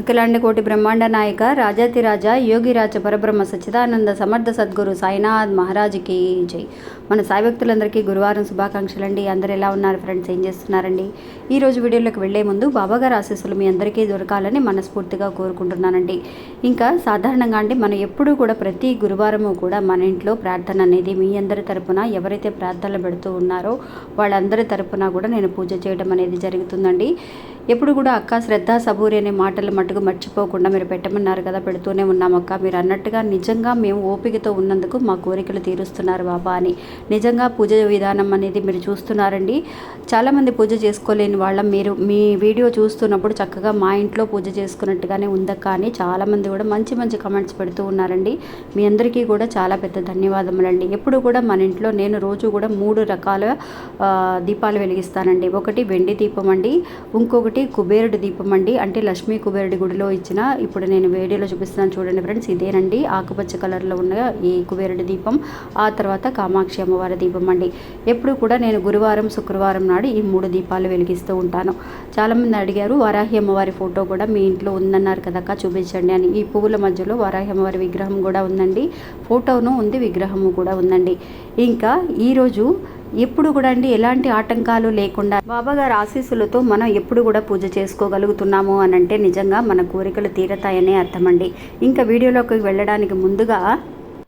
అఖిలాండ కోటి బ్రహ్మాండ నాయక రాజాతిరాజా యోగిరాజ పరబ్రహ్మ సచ్చిదానంద సమర్థ సద్గురు సాయినాథ్ మహారాజుకి జై. మన సాయి భక్తులందరికీ గురువారం శుభాకాంక్షలు అండి అందరు ఎలా ఉన్నారు ఫ్రెండ్స్? ఏం చేస్తున్నారండి? ఈ రోజు వీడియోలోకి వెళ్ళే ముందు బాబాగారు ఆశీస్సులు మీ అందరికీ దొరకాలని మనస్ఫూర్తిగా కోరుకుంటున్నానండి. ఇంకా సాధారణంగా అంటే మనం ఎప్పుడూ కూడా ప్రతి గురువారము కూడా మన ఇంట్లో ప్రార్థన అనేది మీ అందరి తరపున ఎవరైతే ప్రార్థనలు పెడుతూ ఉన్నారో వాళ్ళందరి తరపున కూడా నేను పూజ చేయడం అనేది జరుగుతుందండి. ఎప్పుడు కూడా అక్క శ్రద్ధ సబూరి అనే మాటలు మటుకు మర్చిపోకుండా మీరు పెట్టమన్నారు కదా పెడుతూనే ఉన్నాం అక్క. మీరు అన్నట్టుగా నిజంగా మేము ఓపికతో ఉన్నందుకు మా కోరికలు తీరుస్తున్నారు బాబా అని. నిజంగా పూజ విధానం అనేది మీరు చూస్తున్నారండి. చాలామంది పూజ చేసుకోలేని వాళ్ళ. మీరు మీ వీడియో చూస్తున్నప్పుడు చక్కగా మా ఇంట్లో పూజ చేసుకున్నట్టుగానే ఉందక్క అని చాలామంది కూడా మంచి మంచి కమెంట్స్ పెడుతూ ఉన్నారండి. మీ అందరికీ కూడా చాలా పెద్ద ధన్యవాదములండి. ఎప్పుడు కూడా మన ఇంట్లో నేను రోజు కూడా మూడు రకాల దీపాలు వెలిగిస్తానండి. ఒకటి వెండి దీపం అండి. ఇంకొకటి కుబేరుడి దీపం అండి. అంటే లక్ష్మీ కుబేరుడి గుడిలో ఇచ్చిన ఇప్పుడు నేను వీడియోలో చూపిస్తున్నాను చూడండి ఫ్రెండ్స్ ఇదేనండి. ఆకుపచ్చ కలర్లో ఉన్న ఈ కుబేరుడి దీపం ఆ తర్వాత కామాక్షి అమ్మవారి దీపం అండి. ఎప్పుడు కూడా నేను గురువారం శుక్రవారం నాడు ఈ మూడు దీపాలు వెలిగిస్తూ ఉంటాను. చాలామంది అడిగారు వారాహి అమ్మవారి ఫోటో కూడా మీ ఇంట్లో ఉందన్నారు కదక్క చూపించండి అని. ఈ పువ్వుల మధ్యలో వారాహి అమ్మవారి విగ్రహం కూడా ఉందండి. ఫోటోను ఉంది విగ్రహము కూడా ఉందండి. ఇంకా ఈరోజు ఎప్పుడు కూడా అండి ఎలాంటి ఆటంకాలు లేకుండా బాబాగారి ఆశీస్సులతో మనం ఎప్పుడు కూడా పూజ చేసుకోగలుగుతున్నాము అని అంటే నిజంగా మన కోరికలు తీరతాయనే అర్థమండి. ఇంకా వీడియోలోకి వెళ్ళడానికి ముందుగా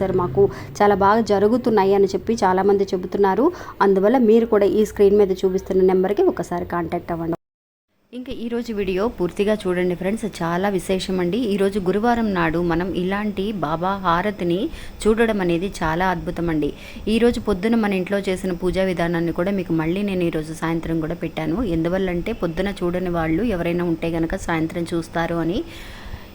చేశారు మాకు చాలా బాగా జరుగుతున్నాయి అని చెప్పి చాలామంది చెబుతున్నారు. అందువల్ల మీరు కూడా ఈ స్క్రీన్ మీద చూపిస్తున్న నెంబర్కి ఒకసారి కాంటాక్ట్ అవ్వండి. ఇంకా ఈరోజు వీడియో పూర్తిగా చూడండి ఫ్రెండ్స్. చాలా విశేషం అండి. ఈరోజు గురువారం నాడు మనం ఇలాంటి బాబా హారతిని చూడడం అనేది చాలా అద్భుతం అండి. ఈరోజు పొద్దున మన ఇంట్లో చేసిన పూజా విధానాన్ని కూడా మీకు మళ్ళీ నేను ఈరోజు సాయంత్రం కూడా పెట్టాను. ఎందువల్లంటే పొద్దున చూడని వాళ్ళు ఎవరైనా ఉంటే కనుక సాయంత్రం చూస్తారు అని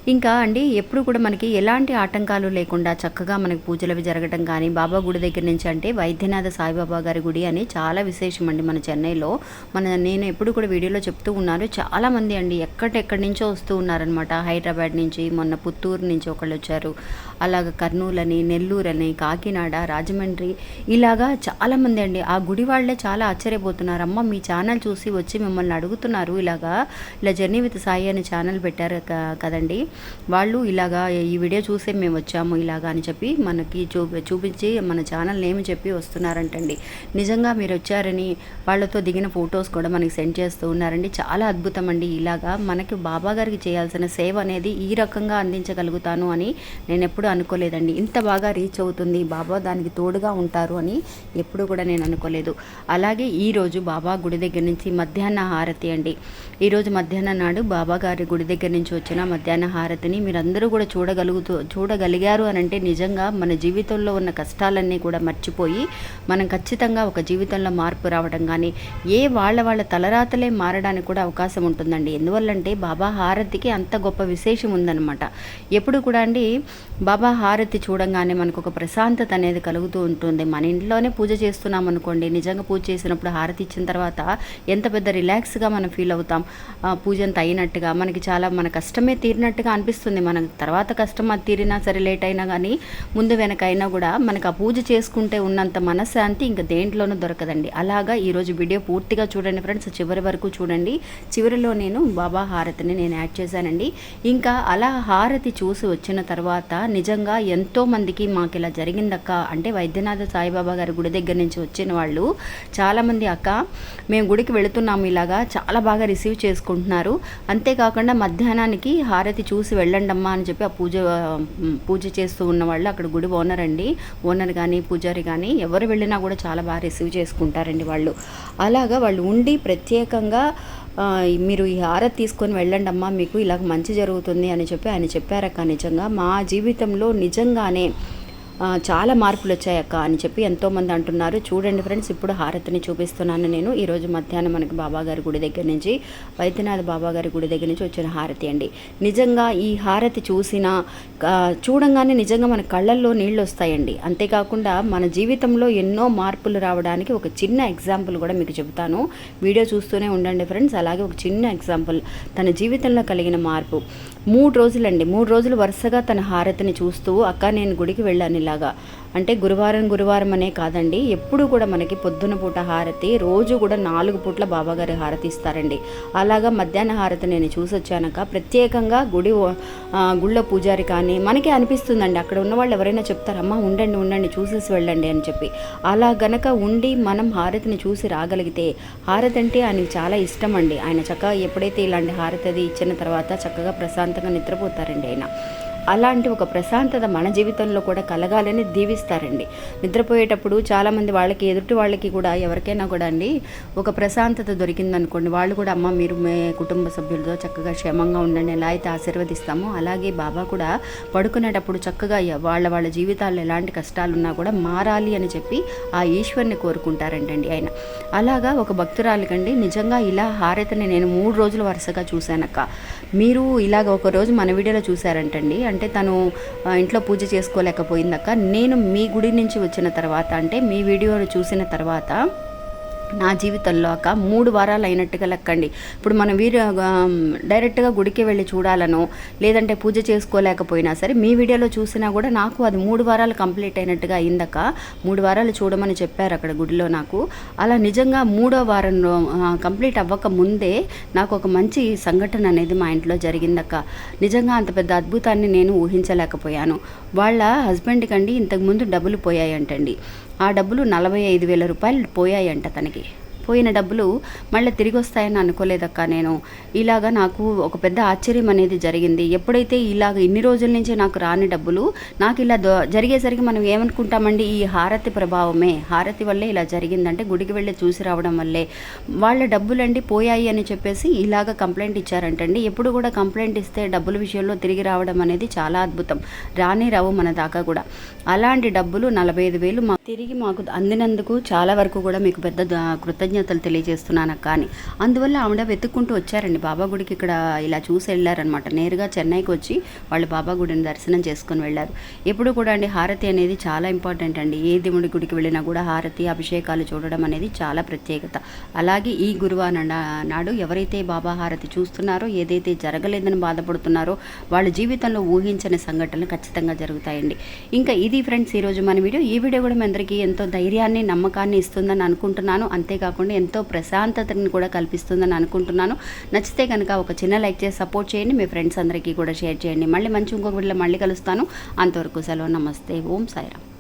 ఇంకా అండి ఎప్పుడు కూడా మనకి ఎలాంటి ఆటంకాలు లేకుండా చక్కగా మనకి పూజలు జరగడం కానీ బాబా గుడి దగ్గర నుంచి అంటే వైద్యనాథ సాయిబాబా గారి గుడి అని చాలా విశేషం అండి మన చెన్నైలో. మన నేను ఎప్పుడు కూడా వీడియోలో చెప్తూ ఉన్నారు చాలామంది అండి ఎక్కడెక్కడి నుంచో వస్తూ ఉన్నారనమాట హైదరాబాద్ నుంచి మొన్న పుత్తూరు నుంచి ఒకళ్ళు వచ్చారు. అలాగ కర్నూలు అని నెల్లూరు అని కాకినాడ రాజమండ్రి ఇలాగా చాలామంది అండి. ఆ గుడి వాళ్ళే చాలా ఆశ్చర్యపోతున్నారు. అమ్మ మీ ఛానల్ చూసి వచ్చి మిమ్మల్ని అడుగుతున్నారు. ఇలాగా ఇలా జర్నీ విత్ సాయి అనే ఛానల్ పెట్టారు క- కదండి. వాళ్ళు ఇలాగా ఈ వీడియో చూసే మేము వచ్చాము ఇలాగా అని చెప్పి మనకి చూ చూపించి మన ఛానల్ నేమ్ చెప్పి వస్తున్నారంటండి. నిజంగా మీరు వచ్చారని వాళ్ళతో దిగిన ఫొటోస్ కూడా మనకి సెండ్ చేస్తూ ఉన్నారండి. చాలా అద్భుతం అండి ఇలాగా మనకి బాబా గారికి చేయాల్సిన సేవ అనేది ఈ రకంగా అందించగలుగుతాను అని నేను ఎప్పుడు అనుకోలేదండి. ఇంత బాగా రీచ్ అవుతుంది బాబా దానికి తోడుగా ఉంటారు అని ఎప్పుడు కూడా నేను అనుకోలేదు. అలాగే ఈరోజు బాబా గుడి దగ్గర నుంచి మధ్యాహ్న హారతి అండి. ఈరోజు మధ్యాహ్నం నాడు బాబా గారి గుడి దగ్గర నుంచి వచ్చిన మధ్యాహ్న హారతిని మీరందరూ కూడా చూడగలుగుతూ చూడగలిగారు అని అంటే నిజంగా మన జీవితంలో ఉన్న కష్టాలన్నీ కూడా మర్చిపోయి మనం ఖచ్చితంగా ఒక జీవితంలో మార్పు రావడం కానీ ఏ వాళ్ళ వాళ్ళ తలరాతలే మారడానికి కూడా అవకాశం ఉంటుందండి. ఎందువల్లంటే బాబా హారతికి అంత గొప్ప విశేషం ఉందన్నమాట. ఎప్పుడు కూడా అండి బాబా హారతి చూడంగానే మనకు ఒక ప్రశాంతత అనేది కలుగుతూ ఉంటుంది. మన ఇంట్లోనే పూజ చేస్తున్నాం అనుకోండి నిజంగా పూజ చేసినప్పుడు హారతి ఇచ్చిన తర్వాత ఎంత పెద్ద రిలాక్స్గా మనం ఫీల్ అవుతాం. పూజ అంత అయినట్టుగా మనకి చాలా మన కష్టమే తీరినట్టుగా అనిపిస్తుంది మనకు. తర్వాత కష్టం అది తీరినా సరే లేట్ అయినా కానీ ముందు వెనక అయినా కూడా మనకు ఆ పూజ చేసుకుంటే ఉన్నంత మనశ్శాంతి ఇంకా దేంట్లోనూ దొరకదండి. అలాగా ఈరోజు వీడియో పూర్తిగా చూడండి ఫ్రెండ్స్. చివరి వరకు చూడండి. చివరిలో నేను బాబా హారతిని నేను యాడ్ చేశానండి. ఇంకా అలా హారతి చూసి వచ్చిన తర్వాత నిజంగా ఎంతోమందికి మాకు ఇలా జరిగిందక్క అంటే వైద్యనాథ సాయిబాబా గారి గుడి దగ్గర నుంచి వచ్చిన వాళ్ళు చాలామంది అక్క మేము గుడికి వెళుతున్నాము ఇలాగా చాలా బాగా రిసీవ్ చేసుకుంటున్నారు. అంతేకాకుండా మధ్యాహ్నానికి హారతి చూసి వెళ్ళండమ్మా అని చెప్పి ఆ పూజ పూజ చేస్తూ ఉన్న వాళ్ళు అక్కడ గుడి ఓనర్ అండి. ఓనర్ కానీ పూజారి కానీ ఎవరు వెళ్ళినా కూడా చాలా బాగా రిసీవ్ చేసుకుంటారండి వాళ్ళు. అలాగా వాళ్ళు ఉండి ప్రత్యేకంగా మీరు ఈ హారతి తీసుకొని వెళ్ళండి అమ్మా మీకు ఇలాగ మంచి జరుగుతుంది అని చెప్పి ఆయన చెప్పారక్క నిజంగా. మా జీవితంలో నిజంగానే చాలా మార్పులు వచ్చాయక్క అని చెప్పి ఎంతోమంది అంటున్నారు. చూడండి ఫ్రెండ్స్ ఇప్పుడు హారతిని చూపిస్తున్నాను నేను. ఈరోజు మధ్యాహ్నం మనకి బాబాగారి గుడి దగ్గర నుంచి వైద్యనాథ్ బాబాగారి గుడి దగ్గర నుంచి వచ్చిన హారతి అండి. నిజంగా ఈ హారతి చూసిన చూడంగానే నిజంగా మన కళ్ళల్లో నీళ్ళు వస్తాయండి. అంతేకాకుండా మన జీవితంలో ఎన్నో మార్పులు రావడానికి ఒక చిన్న ఎగ్జాంపుల్ కూడా మీకు చెబుతాను. వీడియో చూస్తూనే ఉండండి ఫ్రెండ్స్. అలాగే ఒక చిన్న ఎగ్జాంపుల్ తన జీవితంలో కలిగిన మార్పు. మూడు రోజులండి. మూడు రోజులు వరుసగా తన హారతిని చూస్తూ అక్క నేను గుడికి వెళ్ళాను ఇలాగా. అంటే గురువారం గురువారం అనే కాదండి. ఎప్పుడు కూడా మనకి పొద్దున పూట హారతి రోజు కూడా నాలుగు పూట్ల బాబాగారి హారతి ఇస్తారండి. అలాగా మధ్యాహ్న హారతి నేను చూసొచ్చానక ప్రత్యేకంగా గుడి గుళ్ళ పూజారి కానీ మనకి అనిపిస్తుందండి. అక్కడ ఉన్న వాళ్ళు ఎవరైనా చెప్తారమ్మా ఉండండి ఉండండి చూసేసి వెళ్ళండి అని చెప్పి. అలా గనక ఉండి మనం హారతిని చూసి రాగలిగితే హారతి అంటే ఆయనకి చాలా ఇష్టం అండి. ఆయన చక్కగా ఎప్పుడైతే ఇలాంటి హారతి అది ఇచ్చిన తర్వాత చక్కగా ప్రశాంతంగా నిద్రపోతారండి ఆయన. అలాంటి ఒక ప్రశాంతత మన జీవితంలో కూడా కలగాలని దీవిస్తారండి. నిద్రపోయేటప్పుడు చాలామంది వాళ్ళకి ఎదుటి వాళ్ళకి కూడా ఎవరికైనా కూడా అండి ఒక ప్రశాంతత దొరికిందనుకోండి వాళ్ళు కూడా అమ్మ మీరు మీ కుటుంబ సభ్యులతో చక్కగా క్షేమంగా ఉండండి ఎలా అయితే ఆశీర్వదిస్తామో అలాగే బాబా కూడా పడుకునేటప్పుడు చక్కగా వాళ్ళ వాళ్ళ జీవితాల్లో ఎలాంటి కష్టాలు ఉన్నా కూడా మారాలి అని చెప్పి ఆ ఈశ్వరుని కోరుకుంటారంటండి ఆయన. అలాగా ఒక భక్తురాలికండి నిజంగా ఇలా హారతిని నేను మూడు రోజులు వరుసగా చూశానక్క. మీరు ఇలాగ ఒక రోజు మన వీడియోలో చూశారంటండి అంటే తను ఇంట్లో పూజ చేసుకోలేకపోయిందక్క. నేను మీ గుడి నుంచి వచ్చిన తర్వాత అంటే మీ వీడియోను చూసిన తర్వాత నా జీవితంలో అక్క మూడు వారాలు అయినట్టుగా లెక్కండి. ఇప్పుడు మనం వీరు డైరెక్ట్గా గుడికి వెళ్ళి చూడాలనో లేదంటే పూజ చేసుకోలేకపోయినా సరే మీ వీడియోలో చూసినా కూడా నాకు అది మూడు వారాలు కంప్లీట్ అయినట్టుగా అయిందక్క. మూడు వారాలు చూడమని చెప్పారు అక్కడ గుడిలో నాకు. అలా నిజంగా మూడో వారంలో కంప్లీట్ అవ్వక ముందే నాకు ఒక మంచి సంఘటన అనేది మా ఇంట్లో జరిగిందక్క. నిజంగా అంత పెద్ద అద్భుతాన్ని నేను ఊహించలేకపోయాను. వాళ్ళ హస్బెండ్కి అండి ఇంతకుముందు డబ్బులు పోయాయంటండి. ఆ డబ్బులు నలభై ఐదు వేల రూపాయలు పోయాయంట తనకి. పోయిన డబ్బులు మళ్ళీ తిరిగి వస్తాయని అనుకోలేదక్క నేను. ఇలాగా నాకు ఒక పెద్ద ఆశ్చర్యం అనేది జరిగింది. ఎప్పుడైతే ఇలాగ ఇన్ని రోజుల నుంచి నాకు రాని డబ్బులు నాకు ఇలా దొ- జరిగేసరికి మనం ఏమనుకుంటామండి? ఈ హారతి ప్రభావమే. హారతి వల్లే ఇలా జరిగిందంటే గుడికి వెళ్ళి చూసి రావడం వల్లే. వాళ్ళ డబ్బులండి పోయాయి అని చెప్పేసి ఇలాగ కంప్లైంట్ ఇచ్చారంటండి. ఎప్పుడు కూడా కంప్లైంట్ ఇస్తే డబ్బుల విషయంలో తిరిగి రావడం అనేది చాలా అద్భుతం. రాని రావు మన దాకా కూడా. అలాంటి డబ్బులు నలభై ఐదు వేలు మా తిరిగి మాకు అందినందుకు చాలా వరకు కూడా మీకు పెద్ద కృతజ్ఞత కృతజ్ఞతలు తెలియజేస్తున్నాను కానీ అందువల్ల ఆవిడ వెతుక్కుంటూ వచ్చారండి. బాబా గుడికి ఇక్కడ ఇలా చూసి వెళ్ళారనమాట నేరుగా చెన్నైకి వచ్చి వాళ్ళు బాబా గుడిని దర్శనం చేసుకొని వెళ్ళారు. ఎప్పుడు కూడా అండి హారతి అనేది చాలా ఇంపార్టెంట్ అండి. ఏ దేవుడి గుడికి వెళ్ళినా కూడా హారతి అభిషేకాలు చూడడం అనేది చాలా ప్రత్యేకత. అలాగే ఈ గురువాన నాడు ఎవరైతే బాబా హారతి చూస్తున్నారో ఏదైతే జరగలేదని బాధపడుతున్నారో వాళ్ళ జీవితంలో ఊహించని సంఘటనలు ఖచ్చితంగా జరుగుతాయండి. ఇంకా ఇది ఫ్రెండ్స్ ఈరోజు మన వీడియో. ఈ వీడియో కూడా మీ అందరికీ ఎంతో ధైర్యాన్ని నమ్మకాన్ని ఇస్తుందని అనుకుంటున్నాను. అంతేకాకుండా ఎంతో ప్రశాంతతని కూడా కల్పిస్తుందని అనుకుంటున్నాను. నచ్చితే కనుక ఒక చిన్న లైక్ చేసి సపోర్ట్ చేయండి. మీ ఫ్రెండ్స్ అందరికీ కూడా షేర్ చేయండి. మళ్ళీ మంచి ఇంకొక వీడియోలో మళ్ళీ కలుస్తాను. అంతవరకు సెలవు. నమస్తే. ఓం సాయిరామ్.